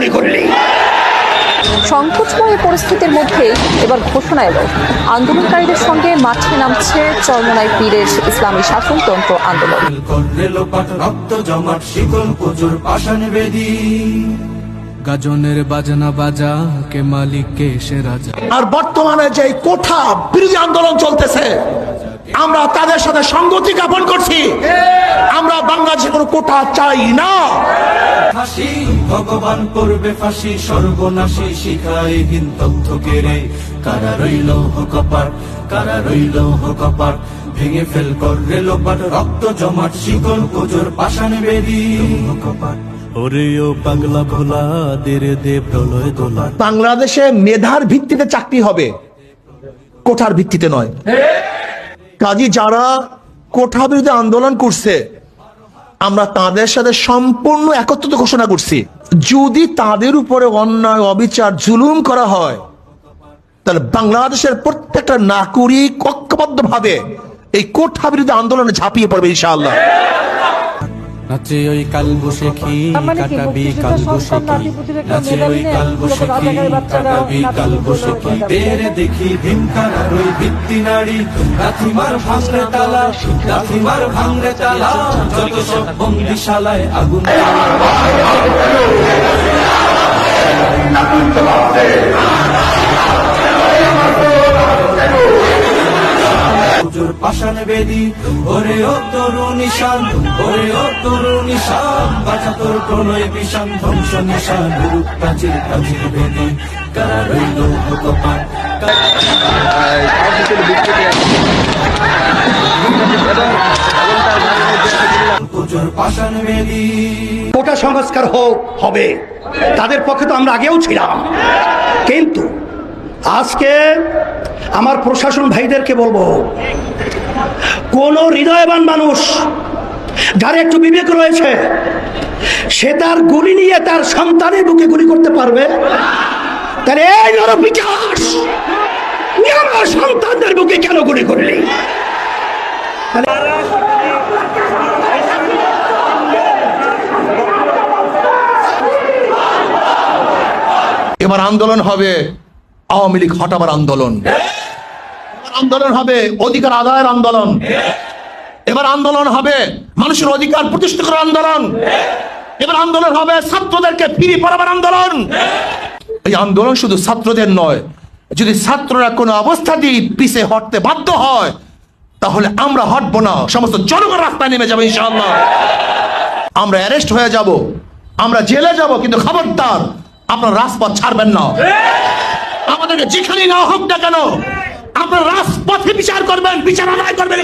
গুলি করলি। সংকটময় পরিস্থিতির মধ্যে এবার ঘোষণা এলো। আন্দোলনকারীদের সঙ্গে মাঠে নামছে চরমনাই পীরের ইসলামী শাসনতন্ত্র আন্দোলন। গাজনের বাজনা বাজা কে মালিক কে সে রাজা। আর বর্তমানে যে কোঠা বিরোধী আন্দোলন চলতেছে আমরা তাদের সাথে সঙ্গতি জ্ঞাপন করছি। আমরা বাংলাদেশে কোনো কোঠা চাই না। ফাঁসি ভগবান করবে ফাঁসি সর্বনাশী শিখায় হীন তথ্য কেড়ে। কারা রইল কপাট কারা রইল কপাট ভেঙে ফেল করলে লোপাট রক্ত জমাট শিকল পুজোর পাষাণ বেদী। কপাট দোলা। বাংলাদেশে মেধার ভিত্তিতে চাকরি হবে কোঠার ভিত্তিতে নয়। কাজী যারা কোঠা বিরুদ্ধে আন্দোলন করছে, আমরা তাদের সাথে সম্পূর্ণ একত্রিত ঘোষণা করছি। যদি তাদের উপরে অন্যায়, অবিচার, জুলুম করা হয়, তাহলে বাংলাদেশের প্রত্যেকটা নাগরিক ঐক্যবদ্ধ ভাবে এই কোঠা বিরুদ্ধে আন্দোলনে ঝাঁপিয়ে পড়বে ইনশাআল্লাহ। নাচে ওই কাল বসেখি তার মানে কাটাবি মুক্তিযুদ্ধ কাল সন্তান বসেখি নাতিপুতির একটা নাচে ওই নেই, কাল পুরো বসেখি রাজাকারের বাচ্চারা কাটাবি কাল নাতিপুতির বসেখি তেরে দেখি ভীমকার ওই ভিত্তি নারী। লাথিমার ভাঙরে তালা লাথিমার ভাঙরে তালা যত সব বন্দিশালায় আগুন পুজোর পাষাণ বেদি। ওরে ও তরু নিশান ওরে ও তরু নিশান বাঁচা তোর প্রলয় বিষান ধ্বংস নিশান রূপ প্রাচীর প্রাচীর বেদি। কারা রইল কপাট পুজোর পাষাণ বেদি। কোটা সংস্কার হোক হবে। তাদের পক্ষে তো আমরা আগেও ছিলাম। কিন্তু আজকে আমার প্রশাসন ভাইদেরকে বলব, কোন হৃদয়বান মানুষ যার একটু বিবেক রয়েছে, সে তার গুলি নিয়ে তার সন্তানের বুকে গুলি করতে পারবে? তাহলে এই নর বিকাশ আমার সন্তানদের বুকে কেন গুলি করলি? এবার আন্দোলন হবে। আওয়ামী লীগ হটাবার আন্দোলন। আন্দোলন হবে অধিকার আদায়ের আন্দোলন। এবার আন্দোলন হবে মানুষের অধিকার প্রতিষ্ঠা করার আন্দোলন। এবার আন্দোলন হবে ছাত্রদেরকে ফিরি পড়াবার আন্দোলন। এই আন্দোলন শুধু ছাত্রদের নয়, যদি ছাত্ররা কোনো অবস্থাতেই পিছে হটতে বাধ্য হয়, তাহলে আমরা হটবো না। সমস্ত জনগণ রাস্তায় নেমে যাবে ইনশাআল্লাহ। আমরা অ্যারেস্ট হয়ে যাব, আমরা জেলে যাব, কিন্তু খবরদার আপনার রাজপথ ছাড়বেন না। আমাদেরকে যেখানেই না হোক না কেন আপনার রাজপথে বিচার করবেন বিচার করবেন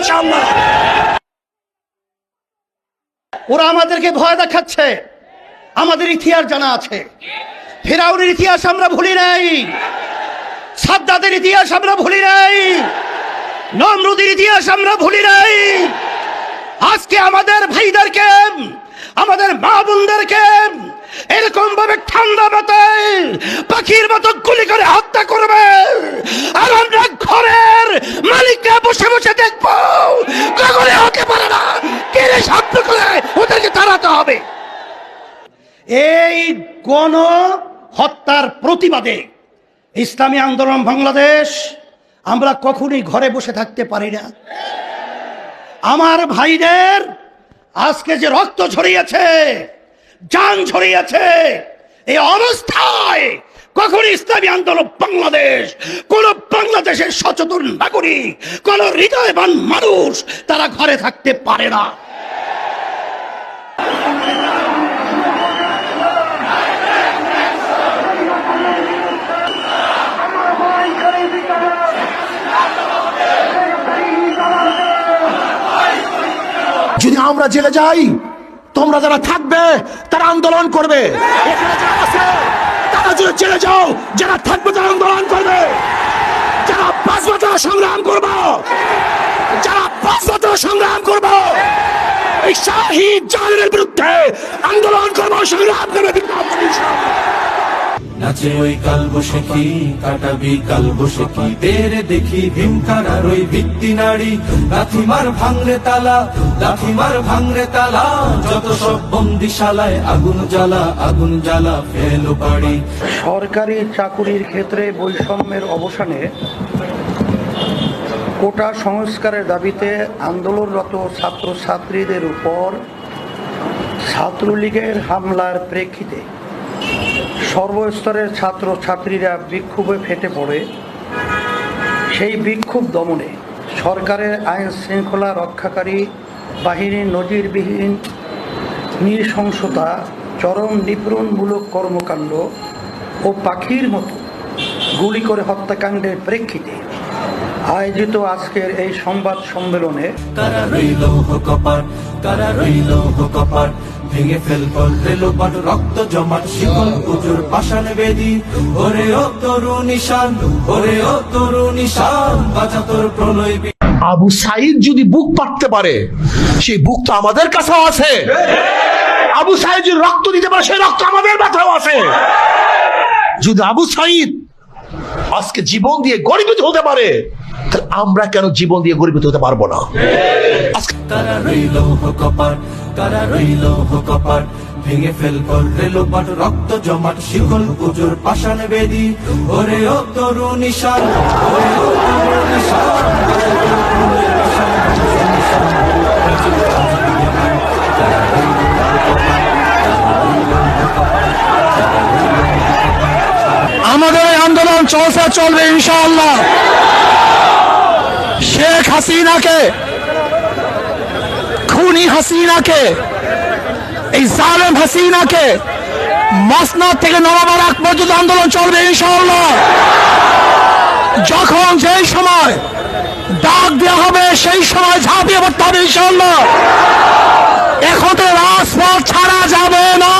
ওরা আমাদেরকে ভয় দেখাচ্ছে। আমাদের ইতিহাস জানা আছে। ফেরাউনের ইতিহাস আমরা ভুলি নাই। সাদ্দাদের ইতিহাস আমরা ভুলি নাই। নমরুদের ইতিহাস আমরা ভুলি নাই। আজকে আমাদের ভাইদেরকে, আমাদের মা বোনদেরকে এরকম ভাবে ঠান্ডা মাথায় পাখির মতো গুলি করে হত্যা করবে। আর আমরা ঘরের মালিকরা বসে বসে দেখব। কখনো হতে পারে না কেড়ে শব্দ করে ওদেরকে তাড়াতে হবে। এই গণ হত্যার প্রতিবাদে ইসলামী আন্দোলন বাংলাদেশ আমরা কখনই ঘরে বসে থাকতে পারি না। আমার ভাইদের আজকে যে রক্ত ছড়িয়েছে যান ছড়িয়েছে। এই অবস্থায় কখন ইসলামী আন্দোলন বাংলাদেশ, কোন বাংলাদেশের সচেতন নাগরিক, কোন হৃদয়বান মানুষ তারা ঘরে থাকতে পারে না। যদি আমরা জেলে যাই তোমরা যারা থাকবে, তারা আন্দোলন করবে তারা যদি জেলে যাও, যারা থাকবে, তারা আন্দোলন করবে যারা পাঁচ তারা সংগ্রাম করব, যারা পাঁচ তারা সংগ্রাম করব, এই শাহী জালের বিরুদ্ধে আন্দোলন করব, সংগ্রাম করবে। নাচে ওই কাল বসে কি কাটাবি কাল বসে কি তেরে দেখি ভীমকারার ওই ভিত্তি নারী লাথিমার ভাঙরে তালা, লাথিমার ভাঙরে তালা। যত সব বন্দিশালায় আগুন জ্বালা আগুন জ্বালা ফেলো পাড়ি সরকারি চাকুরির ক্ষেত্রে বৈষম্যের অবসানে কোটা সংস্কারের দাবিতে আন্দোলনরত ছাত্রছাত্রীদের উপর ছাত্রলীগের হামলার প্রেক্ষিতে সর্বস্তরের ছাত্রছাত্রীরা বিক্ষোভে ফেটে পড়ে। সেই বিক্ষোভ দমনে সরকারের আইন শৃঙ্খলা রক্ষাকারী বাহিনীর নজিরবিহীন নৃশংসতা, চরম নিপীড়নমূলক কর্মকাণ্ড ও পাখির মতো গুলি করে হত্যাকাণ্ডের প্রেক্ষিতে আয়োজিত আজকের এই সংবাদ সম্মেলনে কারা রইল কপার কারা রইল কপার ভেঙে ফেল করলে লোপাট রক্ত জমাট শিকল পুজোর পাষাণ বেদি। ওরে ও তরু নিশান ওরে ও তরু নিশান বাঁচা তোর প্রলয় আবু সাইদ যদি বুক পাততে পারে সেই বুক তো আমাদের কাছেও আছে। আবু সাইদ যদি রক্ত দিতে পারে সেই রক্ত আমাদের ব্যথাও আছে। যদি আবু সাইদ আজকে জীবন দিয়ে গরিবিত হতে পারে তাহলে আমরা কেন জীবন দিয়ে গরিবিত হতে পারব না? আজকে কারা রইল কপার কারা রইল কপার ভেঙে ফেল করলে লোপাট, রক্ত জমাট, শিকল পুজোর পাষাণ বেদি। ওরে ও তরু নিশান ওরে ও তরু নিশান বাঁচা তোর প্রলয় বিশাল বংশ নিশান। আমাদের আন্দোলন চলছে, চলবে ইনশাআল্লাহ। শেখ হাসিনাকে খুনি হাসিনাকে, এই জালেম হাসিনাকে, মসনাদ থেকে নবাবার এক পর্যন্ত আন্দোলন চলবে ইনশাআল্লাহ। যখন যেই সময় ডাক দেওয়া হবে, সেই সময় ঝাঁপিয়ে পড়তে হবে ইনশাআল্লাহ। এখন তো রাজপথ ছাড়া যাবে না।